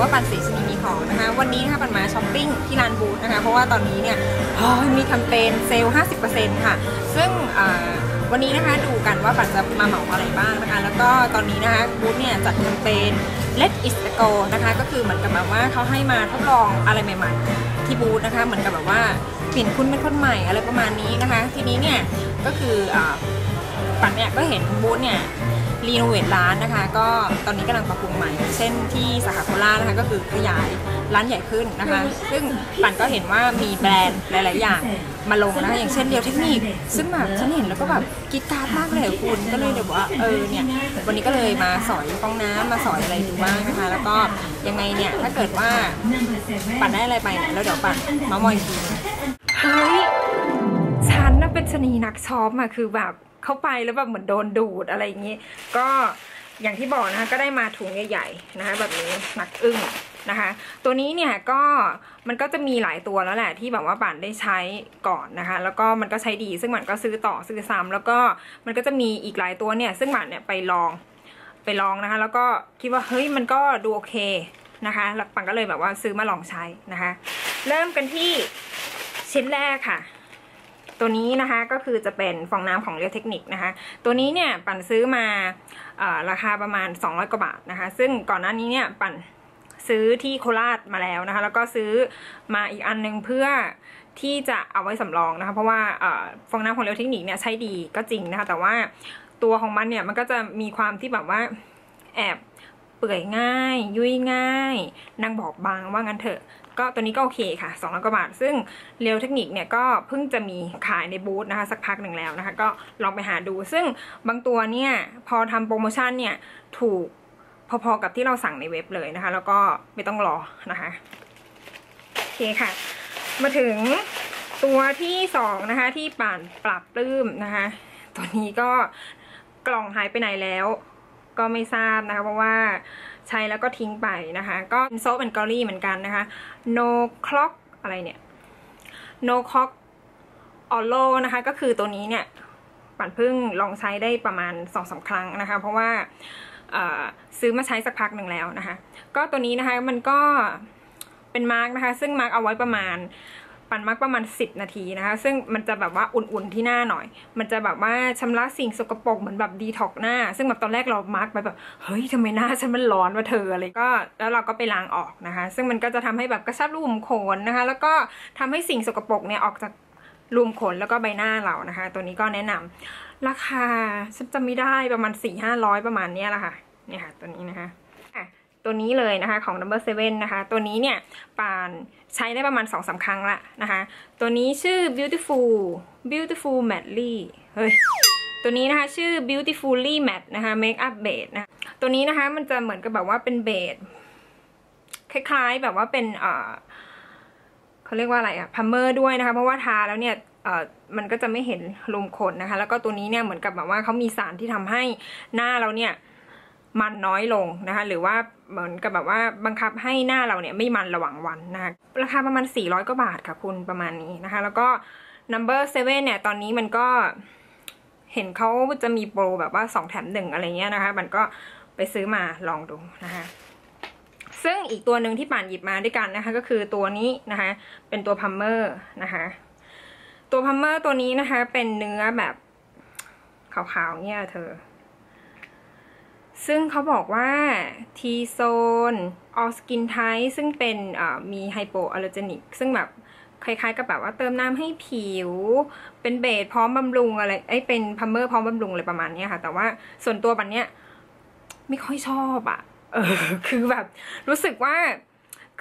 ว่าปันสีชนีมีของนะคะ วันนี้นะคะปันมาช้อปปิ้งที่ร้านบูธนะคะ เพราะว่าตอนนี้เนี่ยมีแคมเปญเซลล์ 50%ค่ะ ซึ่งวันนี้นะคะดูกันว่าปันจะมาเหมาอะไรบ้างนะคะ แล้วก็ตอนนี้นะคะบูธเนี่ยจัดแคมเปญ Let It Go นะคะ ก็คือเหมือนกับแบบว่าเขาให้มาทดลองอะไรใหม่ ๆ ที่บูธนะคะ เหมือนกับแบบว่าเปลี่ยนคุณเป็นคนใหม่อะไรประมาณนี้นะคะ ทีนี้เนี่ยก็คือปันเนี่ยก็เห็นบูธเนี่ย รีโนเวทร้านนะคะ ก็ตอนนี้กำลังปรับปรุงใหม่ เช่นที่สาขาโคราชนะคะก็คือขยายร้านใหญ่ขึ้นนะคะ ซึ่งปันก็เห็นว่ามีแบรนด์หลาย ๆ อย่างมาลงนะคะ อย่างเช่นเดียวเทคนิค ซึ่งแบบฉันเห็นแล้วก็แบบกรีดกรารมากเลยอะคุณ ก็เลยแบบว่าเออเนี่ย วันนี้ก็เลยมาสอยฟองน้ำมาสอยอะไรดูบ้างนะคะ แล้วก็ยังไงเนี่ย ถ้าเกิดว่าปันได้อะไรไปเนี่ยแล้วเดี๋ยวปันมามอยอีกทีนึงเฮ้ยฉันน่ะเป็นชะนีนักช็อปอะคือแบบ เข้าไปแล้วแบบเหมือนโดนดูดอะไรอย่างนี้ ก็อย่างที่บอกนะคะก็ได้มาถุงใหญ่ๆนะคะแบบนี้หนักอึ้งนะคะ ตัวนี้เนี่ยก็มันก็จะมีหลายตัวแล้วแหละที่แบบว่าป่านได้ใช้ก่อนนะคะ แล้วก็มันก็ใช้ดีซึ่งมันก็ซื้อต่อซื้อซ้ำแล้วก็มันก็จะมีอีกหลายตัวเนี่ย ซึ่งป่านเนี่ยไปลองไปลองนะคะ แล้วก็คิดว่าเฮ้ยมันก็ดูโอเคนะคะแล้วป่านก็เลยแบบว่าซื้อมาลองใช้นะคะ เริ่มกันที่ชิ้นแรกค่ะ ตัวนี้นะคะก็คือจะเป็นฟองน้ำของเรียวเทคนิคนะคะ ตัวนี้เนี่ยปั่นซื้อมาราคาประมาณ 200 กว่าบาทนะคะ ซึ่งก่อนหน้านี้เนี่ยปั่นซื้อที่โคราชมาแล้วนะคะ แล้วก็ซื้อมาอีกอันนึงเพื่อที่จะเอาไว้สำรองนะคะ เพราะว่าฟองน้ำของเรียวเทคนิคเนี่ยใช้ดีก็จริงนะคะ แต่ว่าตัวของมันเนี่ยมันก็จะมีความที่แบบว่าแอบเปื่อยง่าย ยุ่ยง่ายนางบอกบางว่างั้นเถอะ ก็ตัวนี้ก็โอเคค่ะ2 0 0กว่าบาท ซึ่งเรียวเทคนิคเนี่ยก็เพิ่งจะมีขายในบูธนะคะ สักพักหนึ่งแล้วนะคะ ก็ลองไปหาดู ซึ่งบางตัวเนี่ยพอทำโปรโมชั่นเนี่ยถูกพอๆกับที่เราสั่งในเว็บเลยนะคะ แล้วก็ไม่ต้องรอนะคะ โอเคค่ะ มาถึงตัวที่สองนะคะ ที่ป่านปรับปลื้มนะคะ ตัวนี้ก็กล่องหายไปไหนแล้ว ก็ไม่ทราบนะคะ เพราะว่า ใช้แล้วก็ทิ้งไปนะคะ ก็โซฟเป็นกอรี่เหมือนกันนะคะ no clock อะไรเนี่ย no clock o l o นะคะ ก็คือตัวนี้เนี่ยปั่นพิ่งลองใช้ได้ประมาณ2อสาครั้งนะคะ เพราะว่าซื้อมาใช้สักพักหนึ่งแล้วนะคะ ก็ตัวนี้นะคะมันก็เป็นมาร์กนะคะ ซึ่งมาร์กเอาไว้ประมาณ ปั่นมากประมาณ 10 นาทีนะคะ ซึ่งมันจะแบบว่าอุ่นๆที่หน้าหน่อย มันจะแบบว่าชำระสิ่งสกปรกเหมือนแบบดีท็อกหน้า ซึ่งแบบตอนแรกเรามาร์กไปแบบเฮ้ยทำไมหน้าฉันมันร้อนวะเธออะไรก็แล้วเราก็ไปล้างออกนะคะ ซึ่งมันก็จะทำให้แบบกระชับรูขุมขนนะคะ แล้วก็ทำให้สิ่งสกปรกเนี่ยออกจากรูมขนแล้วก็ใบหน้าเรานะคะ ตัวนี้ก็แนะนำราคาฉันจำไม่ได้ประมาณ4 5 0 0ประมาณนี้แหละค่ะเนี่ยค่ะตัวนี้นะคะ ตัวนี้เลยนะคะของ number seven นะคะ ตัวนี้เนี่ยปานใช้ได้ประมาณ2อสาครั้งละนะคะ ตัวนี้ชื่อ beautiful beautiful madly เฮ้ยตัวนี้นะคะชื่อ beautifully matte นะคะ makeup base นะตัวนี้นะคะมันจะเหมือนกับแบบว่าเป็นเบสคล้ายๆแบบว่าเป็นเออเขาเรียกว่าอะไรอะพัมเมอร์ด้วยนะคะ เพราะว่าทาแล้วเนี่ยเออมันก็จะไม่เห็นรูมขนนะคะ แล้วก็ตัวนี้เนี่ยเหมือนกับแบบว่าเขามีสารที่ทำให้หน้าเราเนี่ย มันน้อยลงนะคะหรือว่าเหมือนกับแบบว่าบังคับให้หน้าเราเนี่ยไม่มันระหว่างวันนะคะราคาประมาณ 400กว่าบาทค่ะคุณประมาณนี้นะคะ แล้วก็ number seven เนี่ยตอนนี้มันก็เห็นเขาจะมีโปรแบบว่า 2 แถมหนึ่งอะไรเงี้ยนะคะ มันก็ไปซื้อมาลองดูนะคะซึ่งอีกตัวหนึ่งที่ป่านหยิบมาด้วยกันนะคะ ก็คือตัวนี้นะคะ เป็นตัวพัมเมอร์นะคะ ตัวพัมเมอร์ตัวนี้นะคะ เป็นเนื้อแบบขาวๆเนี่ยเธอ ซึ่งเขาบอกว่า T zone all skin type ซึ่งเป็นมีไฮโปอัลเลอร์เจนิกซึ่งแบบคล้ายๆกับแบบว่าเติมน้ำให้ผิว เป็นเบสพร้อมบำรุงอะไรไอ้เป็นพัมเมอร์พร้อมบำรุงอะไรประมาณนี้ค่ะ แต่ว่าส่วนตัวบันเนี้ยไม่ค่อยชอบอะ่ะเออคือแบบรู้สึกว่า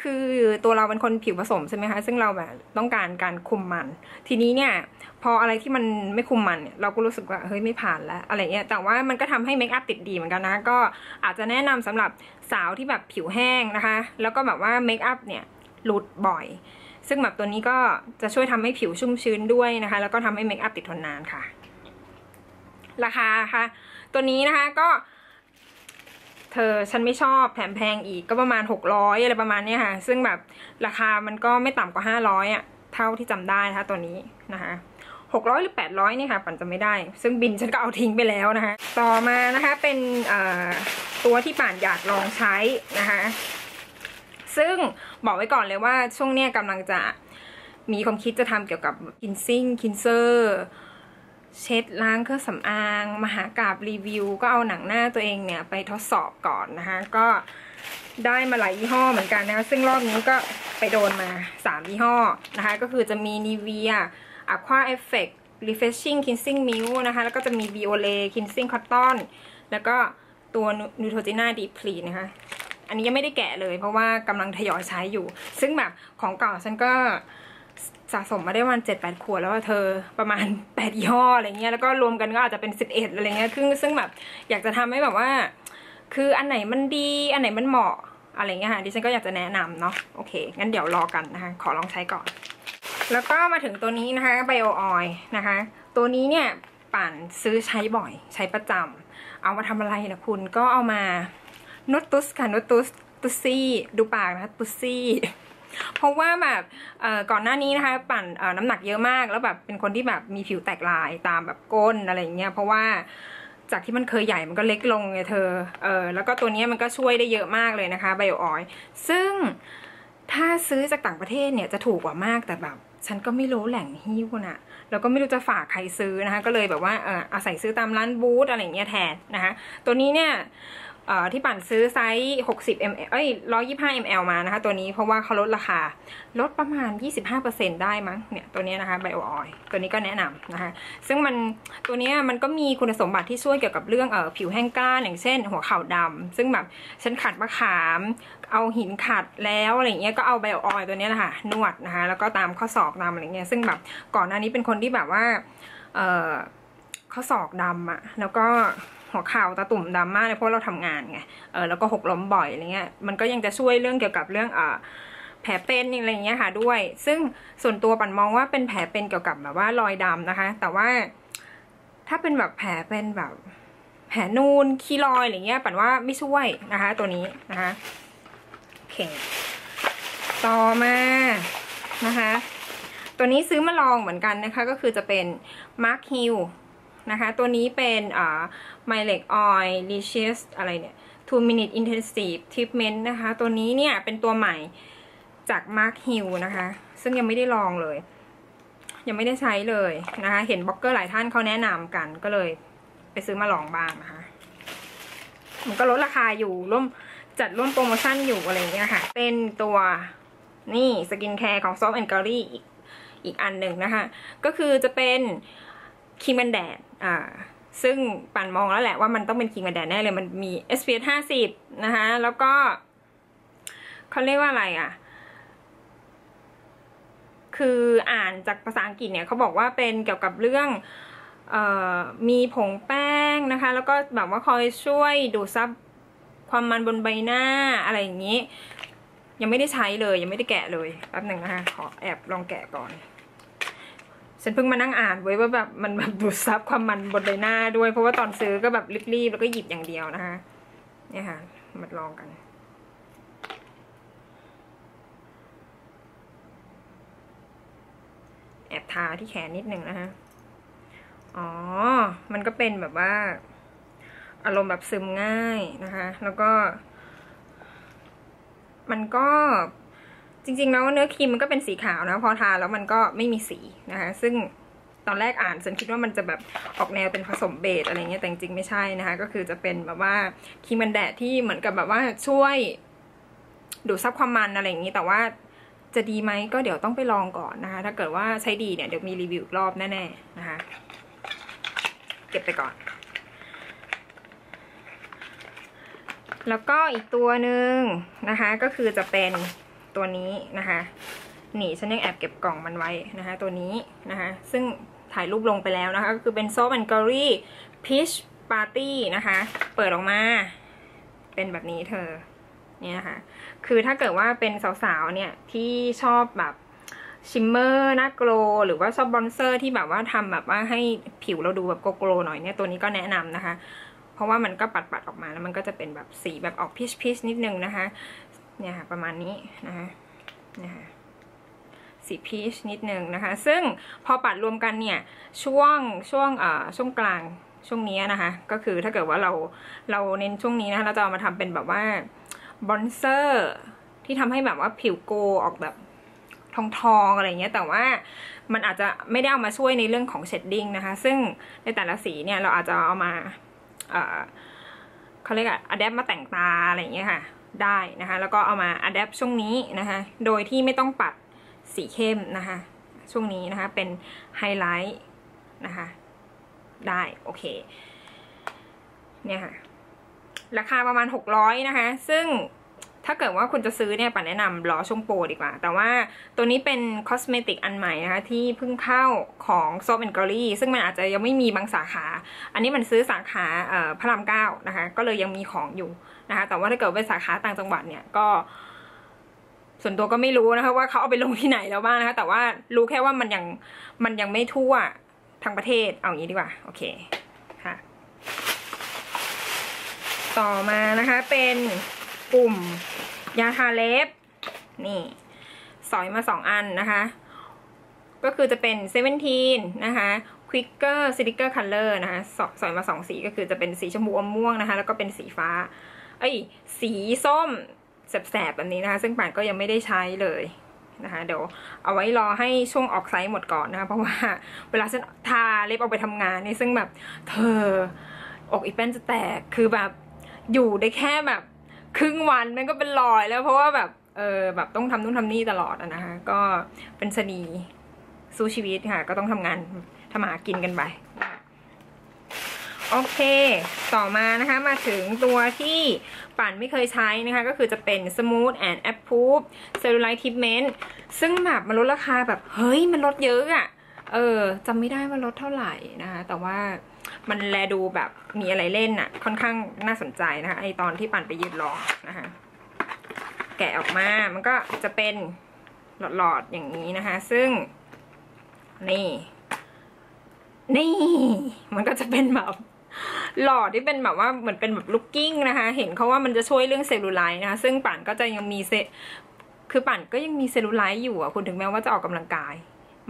คือตัวเราเป็นคนผิวผสมใช่ไหมคะ ซึ่งเราแบบต้องการการคุมมัน ทีนี้เนี่ย พออะไรที่มันไม่คุมมันเนี่ยเราก็รู้สึกว่าเฮ้ยไม่ผ่านแล้วอะไรเงี้ย แต่ว่ามันก็ทำให้เมคอัพติดดีเหมือนกันนะ ก็อาจจะแนะนำสำหรับสาวที่แบบผิวแห้งนะคะ แล้วก็แบบว่าเมคอัพเนี่ยหลุดบ่อย ซึ่งแบบตัวนี้ก็จะช่วยทำให้ผิวชุ่มชื้นด้วยนะคะ แล้วก็ทำให้เมคอัพติดทนนานค่ะ ราคาค่ะ ตัวนี้นะคะก็ เธอฉันไม่ชอบแถมแพงอีกก็ประมาณ 600 อะไรประมาณนี้ค่ะ ซึ่งแบบราคามันก็ไม่ต่ำกว่า 500อะเท่าที่จำได้นะคะตัวนี้นะคะ600 หรือ 800นี่ค่ะปั่นจะไม่ได้ ซึ่งบินฉันก็เอาทิ้งไปแล้วนะคะ ต่อมานะคะเป็นตัวที่ป่านอยากลองใช้นะคะ ซึ่งบอกไว้ก่อนเลยว่าช่วงเนี้ยกำลังจะมีความคิดจะทำเกี่ยวกับคินซิ่งคินเซอร์ เช็ดล้างเครื่องสำอาง มหากราบรีวิว ก็เอาหนังหน้าตัวเองเนี่ยไปทดสอบก่อนนะคะ ก็ได้มาหลายยี่ห้อเหมือนกันนะคะซึ่งรอบนี้ก็ไปโดนมา 3 ยี่ห้อนะคะ ก็คือจะมี Nivea Aqua Effect Refreshing Cleansing Milk นะคะ แล้วก็จะมี Biolay Cleansing Cotton แล้วก็ตัว Neutrogena Deep Clean นะคะ อันนี้ยังไม่ได้แกะเลยเพราะว่ากำลังทยอยใช้อยู่ ซึ่งแบบของเก่าฉันก็ สะสมมาได้วันเจ็ดแปดขวดแล้วเธอประมาณแปดยี่ห้ออะไรเงี้ยแล้วก็รวมกันก็อาจจะเป็นสิบเอ็ดอะไรเงี้ยซึ่งซึ่งแบบอยากจะทำให้แบบว่า คืออันไหนมันดีอันไหนมันเหมาะอะไรเงี้ยค่ะดิฉันก็อยากจะแนะนำเนาะโอเค งั้นเดี๋ยวรอกันนะคะ ขอลองใช้ก่อน แล้วก็มาถึงตัวนี้นะคะไบโอออยนะคะ ตัวนี้เนี่ยปั่นซื้อใช้บ่อย ใช้ประจำเอามาทำอะไรนะคุณก็เอามานุตตุสค่ะนุตตุสตุซี่ดูปากนะคะตุซี่ เพราะว่าแบบก่อนหน้านี้นะคะ ปั่นน้ำหนักเยอะมาก แล้วแบบเป็นคนที่แบบมีผิวแตกลายตามแบบก้นอะไรเงี้ยเพราะว่าจากที่มันเคยใหญ่มันก็เล็กลงไงเธอ เออแล้วก็ตัวนี้มันก็ช่วยได้เยอะมากเลยนะคะไบโอออยซึ่งถ้าซื้อจากต่างประเทศเนี่ยจะถูกกว่ามากแต่แบบฉันก็ไม่รู้แหล่งฮิ้วน่ะ แล้วก็ไม่รู้จะฝากใครซื้อนะคะ ก็เลยแบบว่าเอออาศัยซื้อตามร้านบูธอะไรเงี้ยแทนนะคะ ตัวนี้เนี่ย ที่ปั่นซื้อไซส์ 60 ml เอ้ย 125 ml มานะคะ ตัวนี้เพราะว่าเขาลดราคา ลดประมาณ 25%ได้มั้ง เนี่ย ตัวนี้นะคะไบโอออยตัวนี้ก็แนะนำนะคะ ซึ่งมัน ตัวนี้มันก็มีคุณสมบัติที่ช่วยเกี่ยวกับเรื่องเอ่อผิวแห้งกร้านอย่างเช่น หัวเข่าดำ ซึ่งแบบฉันขัดมะขาม เอาหินขัดแล้วอะไรเงี้ย ก็เอาไบโอออยตัวนี้แหละค่ะ นวดนะคะ แล้วก็ตามข้อศอกดำอะไรเงี้ย ซึ่งแบบก่อนหน้านี้เป็นคนที่แบบว่า เอ่อข้อศอกดำอะแล้วก็ หัวเข่าตาตุ่มดำมากเลยเพราะเราทำงานไงเออแล้วก็หกล้มบ่อยอะไรเงี้ยมันก็ยังจะช่วยเรื่องเกี่ยวกับเรื่องอ่าแผลเป็นอะไรเงี้ยค่ะด้วย ซึ่งส่วนตัวปั่นมองว่าเป็นแผลเป็นเกี่ยวกับแบบว่ารอยดำนะคะ แต่ว่าถ้าเป็นแบบแผลเป็นแบบแผลนูนคีรอยอะไรเงี้ยปั่นว่าไม่ช่วยนะคะ ตัวนี้นะคะโอเคต่อมานะคะ ตัวนี้ซื้อมาลองเหมือนกันนะคะ ก็คือจะเป็น Mark Hill นะคะ ตัวนี้เป็น My Leg Oil l i c i o u s อะไรเนี่ย two minute intensive treatment นะคะ ตัวนี้เนี่ยเป็นตัวใหม่จาก Mark Hill นะคะ ซึ่งยังไม่ได้ลองเลย ยังไม่ได้ใช้เลยนะคะ เห็นบล็อกเกอร์หลายท่านเขาแนะนำกันก็เลยไปซื้อมาลองบ้างนะคะ มันก็ลดราคาอยู่ร่วมจัดร่วมโปรโมชั่นอยู่อะไรเงี้ยค่ะ เป็นตัวนี่สกินแคร์ของ Soft and g a r y อีกอีกอันหนึ่งนะคะ ก็คือจะเป็นครีมกันแดดอ่า ซึ่งปั่นมองแล้วแหละว่ามันต้องเป็นครีมกันแดดแน่เลยมันมี SPF 50 นะคะ แล้วก็เขาเรียกว่าอะไรอะ คืออ่านจากภาษาอังกฤษเนี่ยเขาบอกว่าเป็นเกี่ยวกับเรื่องออมีผงแป้งนะคะ แล้วก็แบบว่าคอยช่วยดูดซับความมันบนใบหน้าอะไรอย่างนี้ ยังไม่ได้ใช้เลย ยังไม่ได้แกะเลยแป๊บหนึ่งนะคะ ขอแอบลองแกะก่อน ฉันเพิ่งมานั่งอ่านไว้ว่าแบบมันแบบดูดซับความมันบนใบหน้าด้วย เพราะว่าตอนซื้อก็แบบรีบๆแล้วก็หยิบอย่างเดียวนะคะเนี่ยค่ะมาลองกัน แอบทาที่แขนนิดหนึ่งนะคะอ๋อ มันก็เป็นแบบว่า อารมณ์แบบซึมง่ายนะคะ แล้วก็ มันก็ จริงๆแล้วเนื้อครีมมันก็เป็นสีขาวนะ พอทาแล้วมันก็ไม่มีสีนะคะ ซึ่งตอนแรกอ่านฉันคิดว่ามันจะแบบออกแนวเป็นผสมเบสอะไรเงี้ยแต่จริงไม่ใช่นะคะ ก็คือจะเป็นแบบว่าครีมกันแดดที่เหมือนกับแบบว่าช่วย ดูดซับความมันอะไรอย่างนี้แต่ว่าจะดีไหมก็เดี๋ยวต้องไปลองก่อนนะคะ ถ้าเกิดว่าใช้ดีเนี่ยเดี๋ยวมีรีวิวรอบแน่ๆนะคะ เก็บไปก่อน แล้วก็อีกตัวหนึ่งนะคะ ก็คือจะเป็น ตัวนี้นะคะหนีฉันยังแอบเก็บกล่องมันไว้นะคะตัวนี้นะคะซึ่งถ่ายรูปลงไปแล้วนะคะก็คือเป็นโซฟแอนกอรี่พีชปาร์ตี้นะคะเปิดออกมา เป็นแบบนี้เธอเนี่ยนะคะคือถ้าเกิดว่าเป็นสาวๆเนี่ยที่ชอบแบบชิมเมอร์หน้าโกลหรือว่าชอบบอนเซอร์ที่แบบว่าทำแบบว่าให้ผิวเราดูแบบโกโกลหน่อยเนี่ยตัวนี้ก็แนะนำนะคะ เพราะว่ามันก็ปัดๆออกมาแล้วมันก็จะเป็นแบบสีแบบออกพีชพีชนิดนึงนะคะ เนี่ยค่ะประมาณนี้นะคะเนี่ยค่ะสีพีชนิดนึงนะคะ ซึ่งพอปัดรวมกันเนี่ยช่วงช่วงเอ่อช่วงกลางช่วงนี้นะคะ ก็คือถ้าเกิดว่าเราเราเน้นช่วงนี้นะคะเราจะเอามาทำเป็นแบบว่าบอนเซอร์ที่ทำให้แบบว่าผิวโกออกแบบทองทองๆอะไรเงี้ยแต่ว่ามันอาจจะไม่ได้เอามาช่วยในเรื่องของเชดดิ้งนะคะ ซึ่งในแต่ละสีเนี่ยเราอาจจะเอามา เขาเรียกอะอะแดปมาแต่งตาอะไรอย่างเงี้ยค่ะ ได้นะคะ แล้วก็เอามาอะแดปช่วงนี้นะคะ โดยที่ไม่ต้องปัดสีเข้มนะคะ ช่วงนี้นะคะเป็นไฮไลท์นะคะ ได้โอเค เนี่ยค่ะ ราคาประมาณ 600 นะคะ ซึ่ง ถ้าเกิดว่าคุณจะซื้อเนี่ยปันแนะนำรอช่วงโปรดีกว่า แต่ว่าตัวนี้เป็นคอสเมติกอันใหม่นะคะที่เพิ่งเข้าของโซฟแอนกอรี่ซึ่งมันอาจจะยังไม่มีบางสาขา อันนี้มันซื้อสาขาพระรามเก้านะคะก็เลยยังมีของอยู่นะคะแต่ว่าถ้าเกิดเป็นสาขาต่างจังหวัดเนี่ยก็ส่วนตัวก็ไม่รู้นะคะว่าเขาเอาไปลงที่ไหนแล้วบ้างนะคะแต่ว่ารู้แค่ว่ามันยังมันยังไม่ทั่วทั้งประเทศเอาอย่างนี้ดีกว่าโอเคค่ะ ต่อมานะคะเป็นกลุ่ม ยาทาเล็บ นี่สอยมาสองอันนะคะ ก็คือจะเป็นเซเว่นทีนนะคะ Quicker Sticker Color นะคะสสอยมาสองสีก็คือจะเป็นสีชมพูอมม่วงนะคะ แล้วก็เป็นสีฟ้า เอ้ย สีส้มแสบๆแบบนี้นะคะ ซึ่งป่านก็ยังไม่ได้ใช้เลยนะคะ เดี๋ยวเอาไว้รอให้ช่วงออกไซส์หมดก่อนนะคะ เพราะว่าเวลาฉันทาเล็บออกไปทำงานนี่ซึ่งแบบ เธอ อกอีแป้นจะแตกคือแบบอยู่ได้แค่แบบ ครึ่งวันมันก็เป็นรอยแล้วเพราะว่าแบบเออแบบต้องทำนู่นทำนี่ตลอดอะนะคะก็เป็นชะนีสู้ชีวิตค่ะ ก็ต้องทำงานทำหากินกันไปโอเค ต่อมานะคะ มาถึงตัวที่ปั่นไม่เคยใช้นะคะ ก็คือจะเป็น Smooth and Approve Cellulite Treatment ซึ่งแบบมันลดราคาแบบ เฮ้ย มันลดเยอะอะ เออจำไม่ได้ว่าลดเท่าไหร่นะคะ แต่ว่า มันแลดูแบบมีอะไรเล่นอะค่อนข้างน่าสนใจนะคะไอตอนที่ปั่นไปยืนรอนะคะแกะออกมามันก็จะเป็นหลอดๆอย่างนี้นะคะ ซึ่งนี่ นี่ มันก็จะเป็นแบบหลอดที่เป็นแบบว่าเหมือนเป็นแบบลุกกิ้งนะคะ เห็นเขาว่ามันจะช่วยเรื่องเซลลูไลท์นะคะ ซึ่งป่านก็จะยังมีเซคือป่านก็ยังมีเซลลูไลท์อยู่อะคุณถึงแม้ว่าจะออกกำลังกาย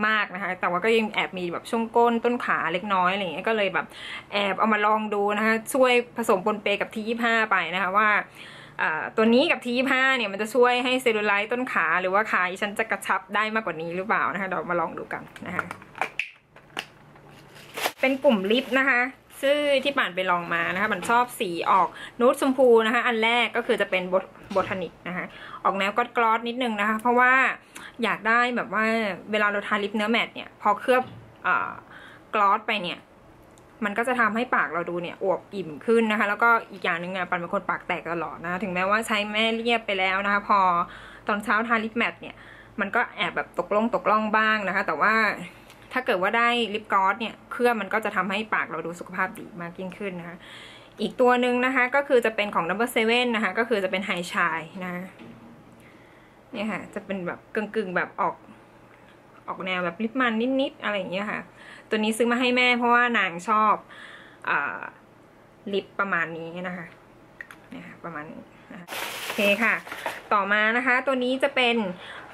มากนะคะ แต่ว่าก็ยังแอบมีแบบช่วงก้นต้นขาเล็กน้อยอะไรอย่างเงี้ยก็เลยแบบแอบเอามาลองดูนะคะ ช่วยผสมปนเปกับทียี่ห้าไปนะคะว่าตัวนี้กับทียี่ห้าเนี่ยมันจะช่วยให้เซลลูไลท์ต้นขาหรือว่าขาฉันจะกระชับได้มากกว่านี้หรือเปล่านะคะเดี๋ยวมาลองดูกันนะคะ เป็นกลุ่มลิปนะคะซึ่งที่ป่านไปลองมานะคะมันชอบสีออกนูดชมพูนะคะ อันแรกก็คือจะเป็นโบทานิกนะคะ ออกแนวก็กลอสนิดนึงนะคะ เพราะว่า อยากได้แบบว่าเวลาเราทาลิปเนื้อแมตเนี่ย พอเคลือบกลอสไปเนี่ย มันก็จะทำให้ปากเราดูเนี่ยอวบอิ่มขึ้นนะคะ แล้วก็อีกอย่างหนึ่งอะปันเป็นคนปากแตกตลอดนะถึงแม้ว่าใช้แม่เรียบไปแล้วนะคะ พอตอนเช้าทาลิปแมตเนี่ย มันก็แอบแบบตกล่องตกล่องบ้างนะคะ แต่ว่าถ้าเกิดว่าได้ลิปกลอสเนี่ย เคลือบมันก็จะทำให้ปากเราดูสุขภาพดีมากยิ่งขึ้นนะคะ อีกตัวหนึ่งนะคะ ก็คือจะเป็นของ number seven นะคะ ก็คือจะเป็นไฮชายนะ เนี่ยค่ะจะเป็นแบบกึ่งๆแบบออกออกแนวแบบลิปมันนิดๆอะไรอย่างเงี้ยค่ะ ตัวนี้ซื้อมาให้แม่เพราะว่านางชอบอลิปประมาณนี้นะคะเนี่ยค่ะประมาณนี้นะคะโอเคค่ะ ต่อมานะคะ ตัวนี้จะเป็น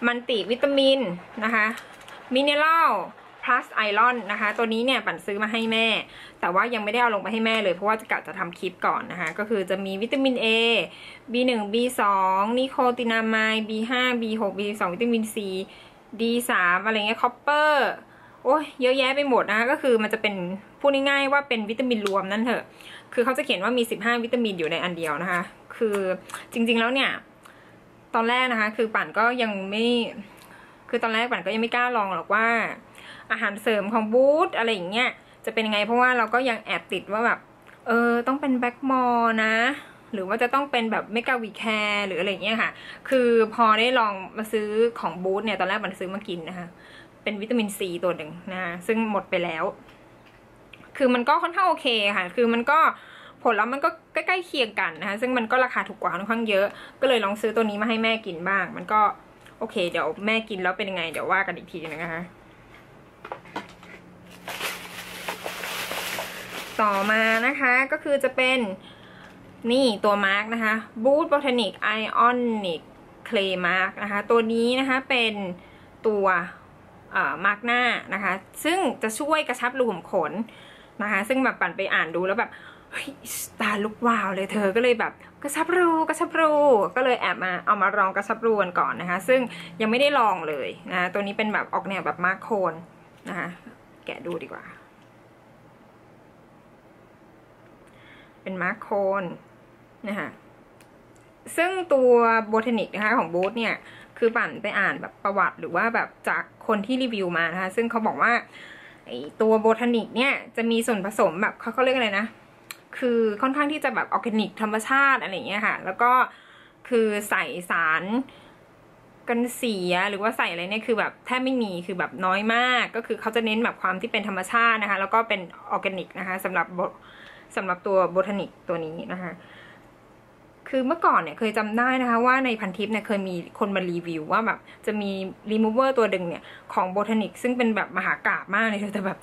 มันติวิตามินนะคะมิเนอรัล plus iron นะคะ ตัวนี้เนี่ยปั่นซื้อมาให้แม่ แต่ว่ายังไม่ได้เอาลงไปให้แม่เลย เพราะว่าจะกะจะทำคลิปก่อนนะคะ ก็คือจะมีวิตามิน A B1 B2 นิโคตินามาย B5 B6 B2 วิตามิน C D3 อะไรเงี้ยคอปเปอร์โอ้ยเยอะแยะไปหมดนะคะก็คือมันจะเป็นพูดง่ายๆว่าเป็นวิตามินรวมนั่นเถอะ คือเขาจะเขียนว่ามี 15 วิตามินอยู่ในอันเดียวนะคะ คือจริงๆแล้วเนี่ย ตอนแรกนะคะ คือปั่นก็ยังไม่ คือตอนแรกปั่นก็ยังไม่กล้าลองหรอกว่า อาหารเสริมของบูธอะไรอย่างเงี้ยจะเป็นยังไงเพราะว่าเราก็ยังแอบติดว่าแบบเออต้องเป็นแบ็กมอร์นะ หรือว่าจะต้องเป็นแบบเมกาวีแคร์หรืออะไรเงี้ยค่ะ คือพอได้ลองมาซื้อของบูธเนี่ยตอนแรกมันซื้อมากินนะคะ เป็นวิตามินซีตัวหนึ่งนะคะซึ่งหมดไปแล้ว คือมันก็ค่อนข้างโอเคค่ะ คือมันก็ผลแล้วมันก็ใกล้ๆเคียงกันนะคะ ซึ่งมันก็ราคาถูกกว่าค่อนข้างเยอะ ก็เลยลองซื้อตัวนี้มาให้แม่กินบ้าง มันก็โอเค เดี๋ยวแม่กินแล้วเป็นยังไง เดี๋ยวว่ากันอีกทีนึงนะคะ ต่อมานะคะก็คือจะเป็นนี่ตัวมาร์กนะคะ Boot Botanic Ionic Clay Mark นะคะตัวนี้นะคะเป็นตัวมาร์กหน้านะคะ ซึ่งจะช่วยกระชับรูขุมขนนะคะ ซึ่งแบบปั่นไปอ่านดูแล้วแบบตาลุกวาวเลยเธอก็เลยแบบกระชับรูกระชับรูก็เลยแอบมาเอามาลองกระชับรูกันก่อนนะคะ ซึ่งยังไม่ได้ลองเลยนะตัวนี้เป็นแบบออกแนวแบบมาร์คโคนนะคะ แกะดูดีกว่า เป็นมาร์คโคนนะคะซึ่งตัวโบทานิกนะคะของบูธเนี่ย คือปั่นไปอ่านแบบประวัติหรือว่าแบบจากคนที่รีวิวมานะคะซึ่งเขาบอกว่าไอตัวโบทานิกเนี่ยจะมีส่วนผสมแบบเขาเขาเรียกอะไรนะ คือค่อนข้างที่จะแบบออร์แกนิกธรรมชาติอะไรอย่างเงี้ยค่ะ แล้วก็คือใส่สารกันเสียหรือว่าใส่อะไรเนี่ยคือแบบแทบไม่มีคือแบบน้อยมาก ก็คือเขาจะเน้นแบบความที่เป็นธรรมชาตินะคะ แล้วก็เป็นออร์แกนิกนะคะสำหรับ สำหรับตัวโบทานิกตัวนี้นะคะคือเมื่อก่อนเนี่ยเคยจำได้นะคะว่าในพันทิปเนี่ยเคยมีคนมารีวิวว่าแบบจะมีรีมูเวอร์ตัวดึงเนี่ยของโบทานิกซึ่งเป็นแบบมหากราบมากเลยแต่แบบ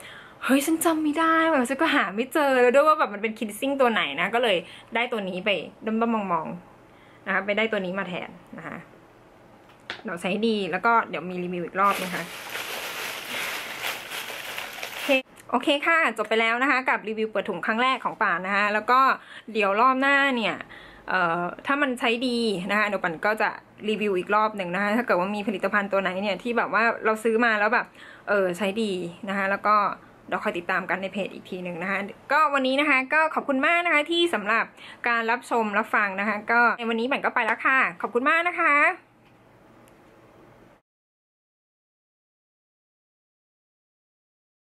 เฮ้ยฉันจำไม่ได้แบบฉันก็หาไม่เจอแล้วด้วยว่าแบบมันเป็นคิดซิ่งตัวไหนนะ ก็เลยได้ตัวนี้ไปด้อมๆมองๆนะคะไปได้ตัวนี้มาแทนนะคะเดี๋ยวใช้ดีแล้วก็เดี๋ยวมีรีวิวอีกรอบนะคะ โอเคค่ะ จบไปแล้วนะคะ กับรีวิวเปิดถุงครั้งแรกของป่านนะคะ แล้วก็เดี๋ยวรอบหน้าเนี่ยถ้ามันใช้ดีนะคะเดี๋ยวปันก็จะรีวิวอีกรอบหนึ่งนะคะ ถ้าเกิดว่ามีผลิตภัณฑ์ตัวไหนเนี่ยที่แบบว่าเราซื้อมาแล้วแบบเออใช้ดีนะคะ แล้วก็เดี๋ยวคอยติดตามกันในเพจอีกทีหนึ่งนะคะ ก็วันนี้นะคะก็ขอบคุณมากนะคะที่สำหรับการรับชมรับฟังนะคะ ก็ในวันนี้ปันก็ไปแล้วค่ะ ขอบคุณมากนะคะ